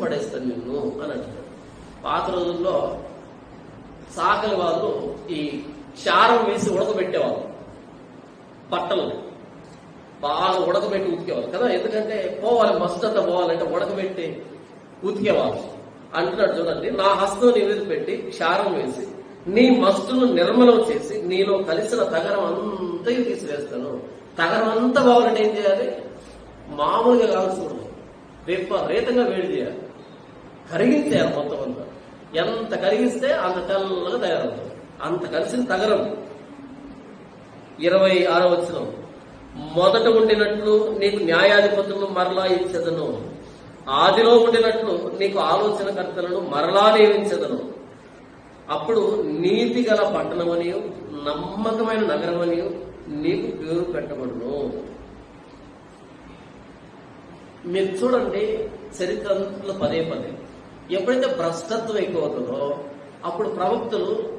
పడేస్తాను నిన్ను అని అంటాడు. పాత రోజుల్లో సాకలి వాళ్ళు ఈ క్షారం వేసి ఉడకబెట్టేవాళ్ళు. బట్టలు. బాగా ఉడకబెట్టి ఉతికేవాళ్ళు. కదా ఎందుకంటే పోవాలి మస్తంతా అంతా పోవాలంటే ఉడకబెట్టి ఉతికేవాళ్ళు. అంటున్నాడు చూడండి నా హస్తం నీ మీద పెట్టి క్షారం వేసి నీ మస్తును నిర్మలం చేసి నీలో కలిసిన తగరం అంతా తీసివేస్తాను. తగరం అంతా బావాలంటే ఏం చేయాలి? మామూలుగా కానుసు రేప రేతంగా వేడి చేయాలి. కరిగించేయాలి మొత్తం అంతా ఎంత కరిగిస్తే అంత తెల్లగా తయారవుతుంది. అంత కలిసిన తగరం. ఇరవై ఆరో వచ్చిన మొదట ఉండినట్లు నీకు న్యాయాధిపతులను మరలా ఇచ్చదను. ఆదిలో ఉండినట్లు నీకు ఆలోచనకర్తలను మరలా నియమించదను. అప్పుడు నీతి గల పట్టణమని నమ్మకమైన నగరమని నీకు పేరు పెట్టబడును. మీరు చూడండి చరిత్రలో పదే పదే. ఎప్పుడైతే భ్రష్టత్వం ఎక్కువ అవుతుందో అప్పుడు ప్రవక్తలు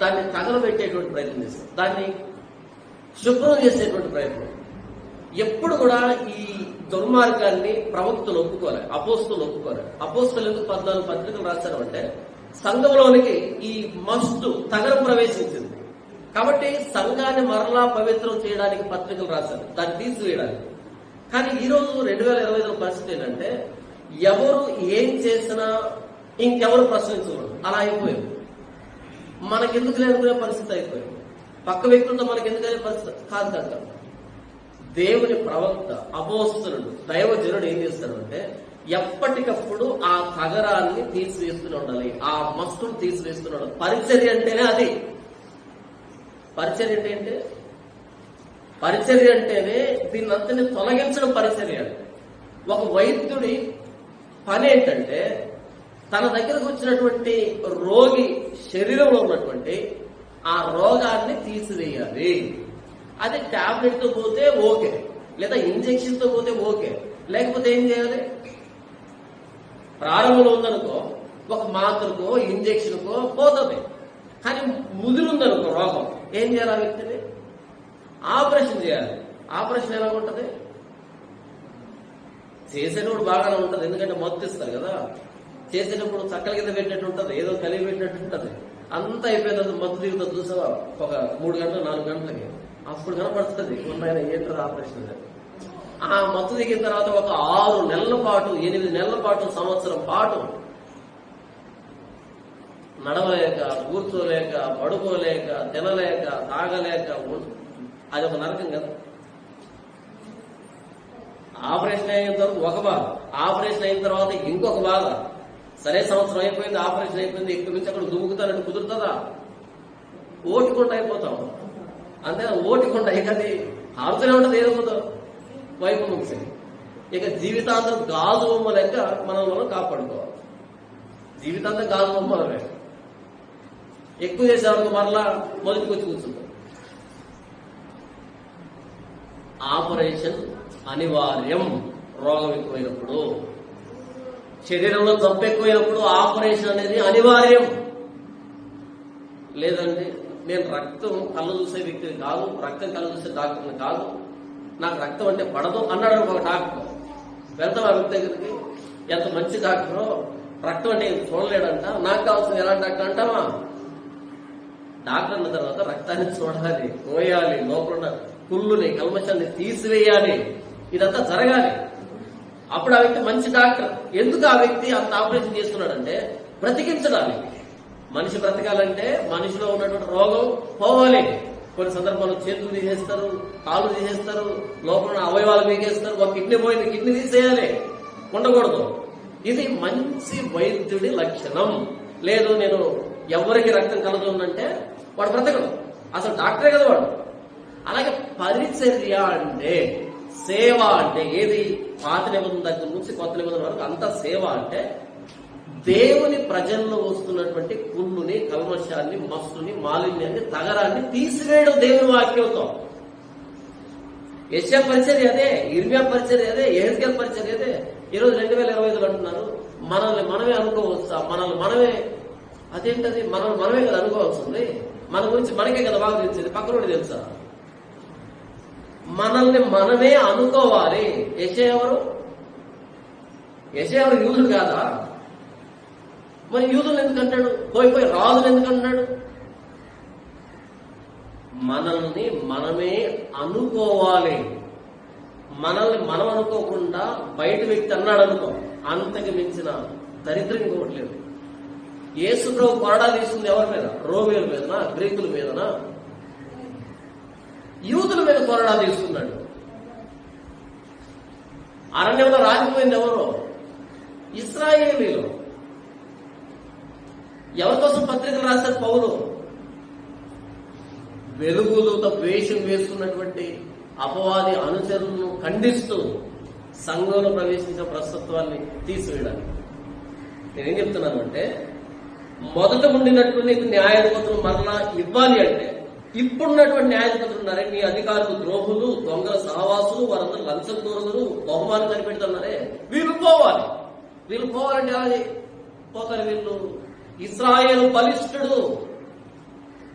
దాన్ని తగలబెట్టేటువంటి ప్రయత్నం చేస్తారు. దాన్ని శుభ్రం చేసేటువంటి ప్రయత్నం. ఎప్పుడు కూడా ఈ దుర్మార్గాన్ని ప్రవక్తలు ఒప్పుకోలే అపోస్తులు ఒప్పుకోలే. అపోస్తులు ఎందుకు పద్నాలుగు పత్రికలు రాశారు అంటే సంఘంలోనికి ఈ మస్తు తగర ప్రవేశించింది. కాబట్టి సంఘాన్ని మరలా పవిత్రం చేయడానికి పత్రికలు రాశారు. దాన్ని తీసివేయడానికి. కానీ ఈ రోజు రెండు వేల ఇరవై ఐదు పరిస్థితి ఏంటంటే ఎవరు ఏం చేసినా ఇంకెవరు ప్రశ్నించకూడదు అలా అయిపోయింది. మనకెందుకు లేనుకునే పరిస్థితి అయిపోయింది. పక్క వ్యక్తులతో మనకెందుకు పరిస్థితి? కాదు కాదు దేవుని ప్రవక్త అపోస్తునుడు దైవజనుడు ఏం చేస్తాడంటే ఎప్పటికప్పుడు ఆ తగరాన్ని తీసివేస్తూనే ఉండాలి. ఆ మస్తును తీసివేస్తూనే ఉండాలి. పరిచర్య అంటేనే అది. పరిచర్య అంటే ఏంటి? పరిచర్య అంటేనే దీన్ని అంతని తొలగించడం పరిచర్య. ఒక వైద్యుడి పని ఏంటంటే తన దగ్గరకు వచ్చినటువంటి రోగి శరీరంలో ఉన్నటువంటి ఆ రోగాన్ని తీసివేయాలి. అది టాబ్లెట్తో పోతే ఓకే లేదా ఇంజెక్షన్తో పోతే ఓకే లేకపోతే ఏం చేయాలి? ప్రారంభంలో ఉందనుకో ఒక మాత్రకో ఇంజెక్షన్కో పోతుంది. కానీ ముదిరుందనుకో రోగం ఏం చేయాలి ఆ వ్యక్తిని? ఆపరేషన్ చేయాలి. ఆపరేషన్ ఎలా ఉంటుంది? చేసేటప్పుడు బాగానే ఉంటుంది ఎందుకంటే మొత్తం ఇస్తారు కదా. చేసేటప్పుడు చక్కల కింద పెట్టినట్టు ఉంటుంది ఏదో కలిగి పెట్టినట్టు ఉంటుంది. అంతా అయిపోయిన తర్వాత మత్తు దిగుతుంది చూసావా? ఒక మూడు గంటలు నాలుగు గంటలకి. అప్పుడు కనపడుతుంది ఉన్నాయి ఏంటో ఆపరేషన్ ఆ మత్తు దిగిన తర్వాత ఒక ఆరు నెలల పాటు ఎనిమిది నెలల పాటు సంవత్సరం పాటు నడవలేక కూర్చోలేక పడుకోలేక తినలేక తాగలేక అది ఒక నరకం కదా. ఆపరేషన్ అయిన తర్వాత ఒక బాధ ఆపరేషన్ అయిన తర్వాత ఇంకొక బాధ సరే సంవత్సరం అయిపోయింది ఆపరేషన్ అయిపోయింది ఇక్కడ నుంచి అక్కడ దుమ్ముకుతానంటే కుదురుతుందా? ఓటుకుండా అయిపోతాం. అంతే ఓటుకుండా ఇక అది ఆడుతూనే ఉంటుంది ఏదో వైపు ముగిసి. ఇక జీవితాంతం గాజు బొమ్మ లెక్క మనం మనం కాపాడుకోవాలి. జీవితాంతం గాజు బొమ్మలమే ఎక్కువ చేసేవాళ్ళకి మరలా మొదటికి వచ్చి కూర్చుంటాం. ఆపరేషన్ అనివార్యం రోగం ఎక్కువైనప్పుడు. శరీరంలో జబ్బు ఎక్కువైనప్పుడు ఆపరేషన్ అనేది అనివార్యం. లేదండి నేను రక్తం కళ్ళు చూసే వ్యక్తిని కాదు రక్తం కళ్ళు చూసే డాక్టర్ని కాదు నాకు రక్తం అంటే పడదు అన్నాడు ఒక డాక్టర్. వెళ్తాం ఆ వ్యక్తి దగ్గరికి ఎంత మంచి డాక్టరో రక్తం అంటే చూడలేడంట నాకు కావాల్సింది ఎలాంటి డాక్టర్ అంటావా? డాక్టర్ అన్న తర్వాత రక్తాన్ని చూడాలి పోయాలి లోపల కుళ్ళుని కల్మషాన్ని తీసివేయాలి. ఇదంతా జరగాలి. అప్పుడు ఆ వ్యక్తి మంచి డాక్టర్. ఎందుకు ఆ వ్యక్తి అంత ఆపరేషన్ చేస్తున్నాడంటే బ్రతికించడానికి మనిషి బ్రతకాలంటే మనిషిలో ఉన్నటువంటి రోగం పోవాలి. కొన్ని సందర్భాల్లో చేతులు తీసేస్తారు కాళ్ళు తీసేస్తారు లోపల ఉన్న అవయవాలు మీకేస్తారు ఒక కిడ్నీ పోయింది కిడ్నీ తీసేయాలి. ఉండకూడదు. ఇది మంచి వైద్యుడి లక్షణం. లేదు నేను ఎవరికి రక్తం కలుగుతుందంటే వాడు బ్రతకడు. అసలు డాక్టరే కదా వాడు. అలాగే పరిచర్య అంటే సేవ అంటే ఏది? పాత నిబంధన దగ్గర నుంచి కొత్త నిబంధన వరకు అంత సేవ అంటే దేవుని ప్రజల్లో వస్తున్నటువంటి కుళ్ళుని కల్మషాన్ని మస్తుని మాలిన్యాన్ని తగరాన్ని తీసివేయడం దేవుని వాక్యంతో. యశ పరిచర్య అదే ఇర్మియా పరిచర్య అదే ఎహెజ్కేల్ పరిచర్య అదే. ఈరోజు రెండు వేల ఇరవై ఐదులో అంటున్నారు మనల్ని మనమే అనుకోవచ్చా? మనల్ని మనమే అదేంటది? మనం మనమే కదా అనుకోవాల్సింది. మన గురించి మనకే కదా బాగా తెలిసింది పక్కనోడు తెలుసా? మనల్ని మనమే అనుకోవాలి. యశ ఎవరు? యశయాడు యూదుడు కాదా? మరి యూదులు ఎందుకు అంటాడు? పోయి పోయి రాజులు ఎందుకు మనల్ని మనమే అనుకోవాలి. మనల్ని మనం అనుకోకుండా బయట వ్యక్తి అన్నాడు అనుకో. అంతకు మించిన దరిద్రం ఇంకొకటి లేదు. యేసు ప్రభు కొరడా తీసుకుంది ఎవరి మీద? రోమిల మీదనా? గ్రీకుల మీదనా? యూదుల మీద కొరడా తీసుకున్నాడు అరణ్యంలో రాజిపోయింది ఎవరు? ఇస్రాయేలీలు. ఎవరి కోసం పత్రికలు రాశారు పౌరు వెలుగులతో వేషం వేసుకున్నటువంటి అపవాది అనుచరులను ఖండిస్తూ సంఘంలో ప్రవేశించిన ప్రస్తుత్వాన్ని తీసివేయడానికి. నేనేం చెప్తున్నాను అంటే మొదట ఉండినటువంటి న్యాయాధిపతులు మరలా ఇవ్వాలి అంటే ఇప్పుడున్నటువంటి న్యాయాధిపతులు ఉన్నారే మీ అధికారులు ద్రోహులు దొంగల సహవాసులు వారందరూ లంచం దూరదులు బహుమానం కనిపెడుతున్నారే వీళ్ళు పోవాలి. వీళ్ళు పోవాలంటే ఎలా పోతారు వీళ్ళు. ఇస్రాయేల్ బలిష్ఠుడు.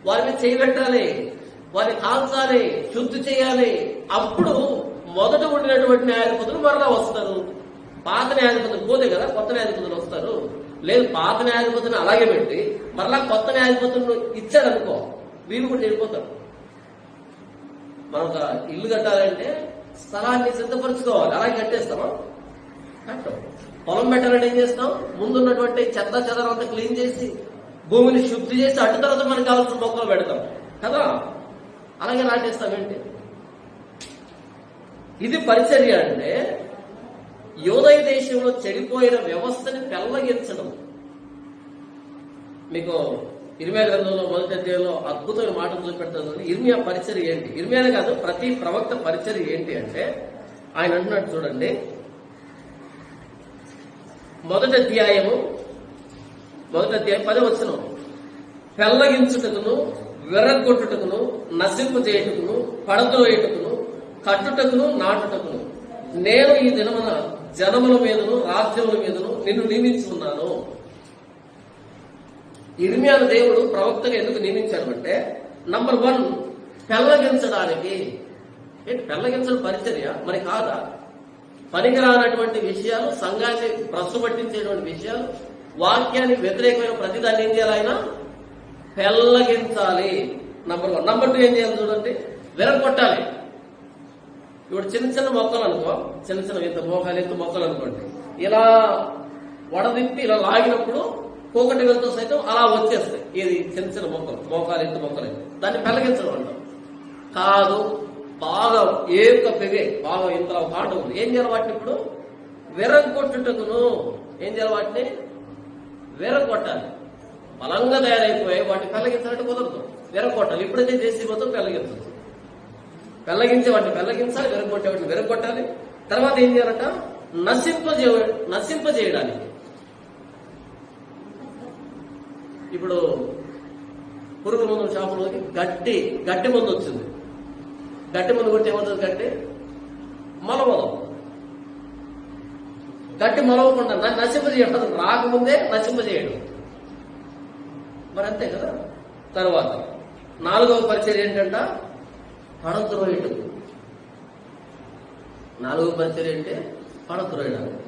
వారి మీద చేయబెట్టాలి వారిని కాల్చాలి శుద్ధి చేయాలి. అప్పుడు మొదట ఉండినటువంటి న్యాయాధిపతులు మరలా వస్తారు. పాత న్యాయాధిపతులు పోతే కదా కొత్త న్యాయాధిపతులు వస్తారు. లేదు పాత న్యాయాధిపతిని అలాగే పెట్టి మరలా కొత్త న్యాయాధిపతులను ఇచ్చారనుకో వీళ్ళు కూడా వెళ్ళిపోతారు. మనకు ఒక ఇల్లు కట్టాలంటే స్థలాన్ని సిద్ధపరచుకోవాలి. అలాగే కట్టేస్తామా? కట్టం. పొలం పెట్టాలంటే ఏం చేస్తాం? ముందున్నటువంటి చెత్త చెదరం అంతా క్లీన్ చేసి భూమిని శుద్ధి చేసి అటు తర్వాత మనకు కావాల్సిన మొక్కలు పెడతాం. కదా? అలాగే నాటేస్తాం ఇది పరిచర్య అంటే యోదయ దేశంలో చెడిపోయిన వ్యవస్థని పెల్లగించడం మీకు ఇర్మియా గ్రంథంలో మొదటి అధ్యాయంలో అద్భుతమైన మాటలు చూపెడతాను ఇర్మియా పరిచర్ ఏంటి? ఇర్మియానే కాదు ప్రతి ప్రవక్త పరిచర్ ఏంటి అంటే ఆయన అంటున్నాడు చూడండి. మొదటి అధ్యాయము మొదటి అధ్యాయం పది వచ్చిన పెల్లగించుటకును విరగొట్టుటకును నశింపు చేయుటకును పడద్రోయుటకును కట్టుటకును నాటుటకును. నేను ఈ దినమున జనముల మీదను రాజ్యముల మీదను నిన్ను నియమించుకున్నాను ఇర్మియాను దేవుడు ప్రవక్తగా ఎందుకు నియమించాడు అంటే నంబర్ వన్ పెల్లగించడానికి ఏంటి పెల్లగించడం పరిచర్య? మరి కాదా? పనికిరానటువంటి విషయాలు సంఘాన్ని ప్రస్తుపట్టించేటువంటి విషయాలు వాక్యానికి వ్యతిరేకమైన ప్రతిదాన్ని ఏం చేయాలి ఆయన? పెల్లగించాలి నంబర్ వన్ నంబర్ టూ ఏం చేయాలి చూడండి? విరగొట్టాలి ఇప్పుడు చిన్న చిన్న మొక్కలు అనుకో చిన్న చిన్న ఇంత మోకాలు ఇంత మొక్కలు అనుకోండి. ఇలా వడదిప్పి ఇలా లాగినప్పుడు కోకటి వెళ్తూ సైతం అలా వచ్చేస్తాయి. ఇది చిన్న చిన్న మొక్కలు. మోకాలు ఇంటి మొక్కలు. దాన్ని పెలగించడం అంటాం. కాదు బాగా ఏక పెగే బాగా ఇంత పాట ఉంది. ఏం చేయాలి వాటిని ఇప్పుడు? విరగొట్టుటకును ఏం చేయాలి వాటిని? విరగొట్టాలి బలంగా తయారైపోయి వాటిని పెళ్ళగించాలంటే కుదరదు. విరగొట్టాలి ఇప్పుడైతే చేసి మొత్తం పెళ్ళగించచ్చు పెళ్ళగించి వాటిని పెళ్ళగించాలి. విరగొట్టే వాటిని విరగొట్టాలి తర్వాత ఏం చేయాలంట? నశింపజే నశింపజేయడానికి. ఇప్పుడు పురుగు మందు షాపులోకి గట్టి గట్టి మందు వచ్చింది. గట్టి మందు కొట్టి ఏమవుతుంది గట్టి మొలవదు గట్టి మలవకుండా నశింపజేయడం రాకముందే నశింపజేయడం. మరి అంతే కదా? తర్వాత నాలుగవ పరిచయం ఏంటంట? పడద్రోయటం నాలుగవ పరిచయం ఏంటి? పడద్రోయడం.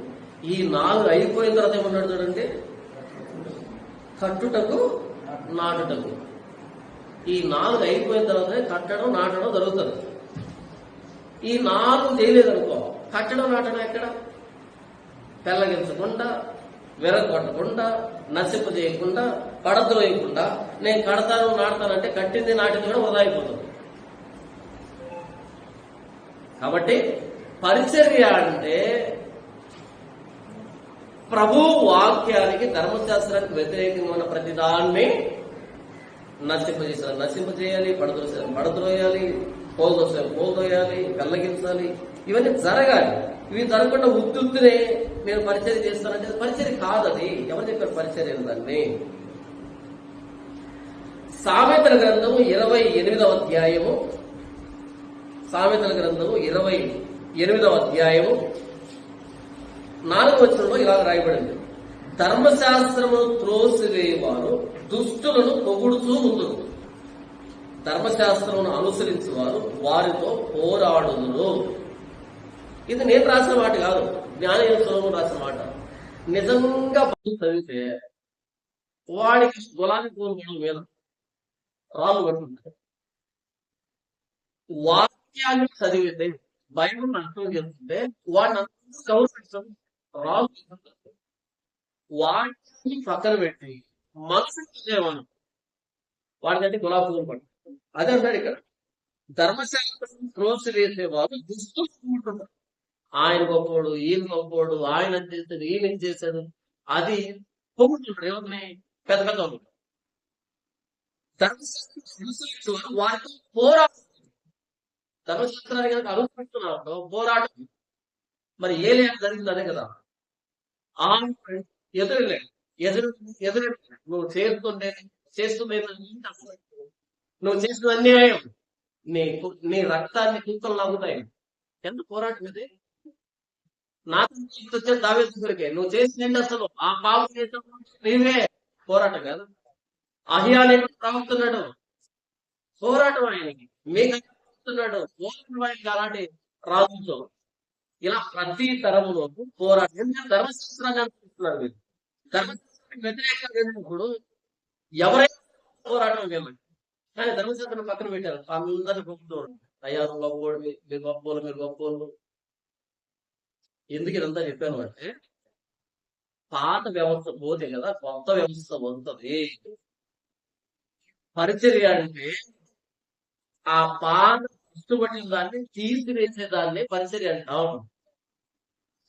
ఈ నాలుగు అయిపోయిన తర్వాత ఏమన్నాడు చూడండి. కట్టుటకు నాటుటకు. ఈ నాలుగు అయిపోయిన తర్వాత కట్టడం నాటడం జరుగుతుంది. ఈ నాలుగు చేయలేదనుకో కట్టడం నాటడం ఎక్కడ? పెళ్ళగించకుండా విరగొట్టకుండా నశింప చేయకుండా పడద్రోయకుండా నేను కడతాను నాడతానంటే కట్టింది నాటింది కూడా వృధా అయిపోతుంది కాబట్టి పరిచర్య అంటే ప్రభు వాక్యానికి ధర్మశాస్త్రానికి వ్యతిరేకంగా ఉన్న ప్రతిదాన్ని నశింపజేసాలి నశింపజేయాలి పడద్రోసాలి పడద్రోయాలి పోదోసాలి పోదోయాలి కళ్ళగించాలి ఇవన్నీ జరగాలి. ఇవి జరగకుండా ఉత్తుత్తునే నేను పరిచయం చేస్తానంటే పరిచయం కాదది. ఎవరు చెప్పారు పరిచయం దాన్ని? సామెతల గ్రంథము ఇరవై ఎనిమిదవ అధ్యాయము. సామెతల గ్రంథము ఇరవై ఎనిమిదవ అధ్యాయము. నాలుగు వచనంలో ఇలా రాయబడింది. ధర్మశాస్త్రమును త్రోసివేయవారు దుష్టులను పొగుడుతూ ఉందరు ధర్మశాస్త్రమును అనుసరించేవారు వారితో పోరాడుదురు. ఇది నేను రాసిన మాట కాదు. జ్ఞానయోత్సవం రాసిన మాట. నిజంగా చదివితే వాడికి గులాబీ పూలు మీద రాళ్ళు పడుతుంటాయి వాక్యాన్ని చదివితే బైబిల్ అర్థం చేస్తుంటే వాడిని అంతా గౌరవించడం రాళ్ళు వాటిని పక్కన పెట్టి మనసు చూసేవాడు వాడికంటే గులాబీ పూలు పడుతుంది అదే అంటాడు ఇక్కడ. ధర్మశాస్త్రం క్రోస్ వేసేవాడు దుస్తులు ఆయన గొప్పోడు ఈయన గొప్పోడు ఆయన అది చేశాడు ఈయన ఏం చేశాడు? అది పొగుడుతుంటారు ఎవరిని పెద్ద పెద్ద వాళ్ళు. ధర్మశాస్త్రం అనుసరించేవారు వారితో పోరాటం ధర్మశాస్త్రాన్ని కనుక అనుసరిస్తున్నారు పోరాటం మరి ఏ లేఖ జరిగింది అదే కదా. ఆ ఎదురులే ఎదురు ఎదురు నువ్వు చేస్తుంటే చేస్తుంది నువ్వు చేసిన అన్యాయం. నీ నీ రక్తాన్ని కుక్కలు లాగుతాయి ఎంత పోరాటం ఇది? నాకు వచ్చే దావే దగ్గరికే నువ్వు చేసింది అసలు? ఆ పాపం చేసిన నీవే. పోరాటం కదా. అహియాని తాగుతున్నాడు. పోరాటం ఆయనకి. మీకు పోరాటం ఆయనకి అలాంటి రాజుతో ఇలా ప్రతి తరములో పోరాటం ధర్మశాస్త్రాన్ని అనుకుంటున్నారు మీరు. ధర్మశాస్త్రం వ్యతిరేకంగా వెళ్ళినప్పుడు ఎవరైనా పోరాటం వెళ్ళండి కానీ ధర్మశాస్త్రం పక్కన పెట్టారు. అందరిని గొప్ప అయ్యా నువ్వు గొప్పోడు మీరు గొప్పోళ్ళు మీరు గొప్పోళ్ళు. ఎందుకు ఇదంతా చెప్పాను అంటే పాత వ్యవస్థ పోతే కదా కొత్త వ్యవస్థ వస్తుంది. పరిచర్య అంటే ఆ పాత ఇష్టపడిన దాన్ని తీసివేసే దాన్ని పరిచర్య అంటాం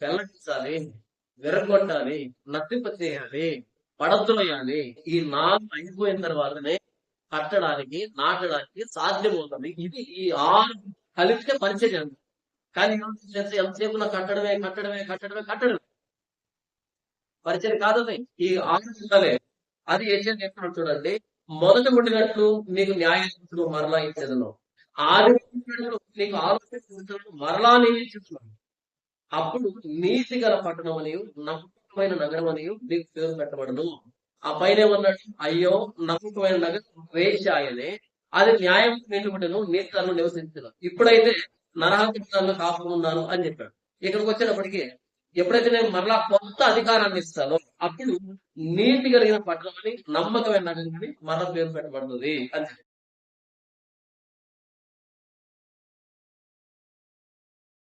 వెల్లడించాలి విరగొట్టాలి నట్టింపచేయాలి పడద్రోయాలి ఈ నాలుగు అయిపోయిన తర్వాతనే కట్టడానికి నాటడానికి సాధ్యమవుతుంది. ఇది ఈ ఆరు కలిపితే పరిచర్య అంటారు. కానీ ఎంత- ఎంతసేపు నా కట్టడమే కట్టడమే కట్టడమే కట్టడమే. పరిచయం కాదు ఈ ఆరు అది ఏం చేస్తున్నాడు చూడండి. మొదట ఉండినట్లు నీకు న్యాయం మరలా ఇచ్చేదను ఆరు నీకు ఆలోచన మరలా నేను చూస్తున్నాను. అప్పుడు నీతి గల పట్టణం అని నమ్మకమైన నగరం అనియు నీకు పేరు పెట్టబడను. ఆ పైన ఏమన్నాడు? అయ్యో నమ్మకమైన నగరం వేశాయనే అది న్యాయం నిలుబడను నీతి తను నివసించను. ఇప్పుడైతే నరహంతను కాపుకున్నాను అని చెప్పాడు. ఇక్కడికి వచ్చినప్పటికీ ఎప్పుడైతే నేను మరలా కొత్త అధికారాన్ని ఇస్తానో అప్పుడు నీతి కలిగిన పట్టణం అని నమ్మకమైన నగరం అని మరలా పేరు పెట్టబడుతుంది అని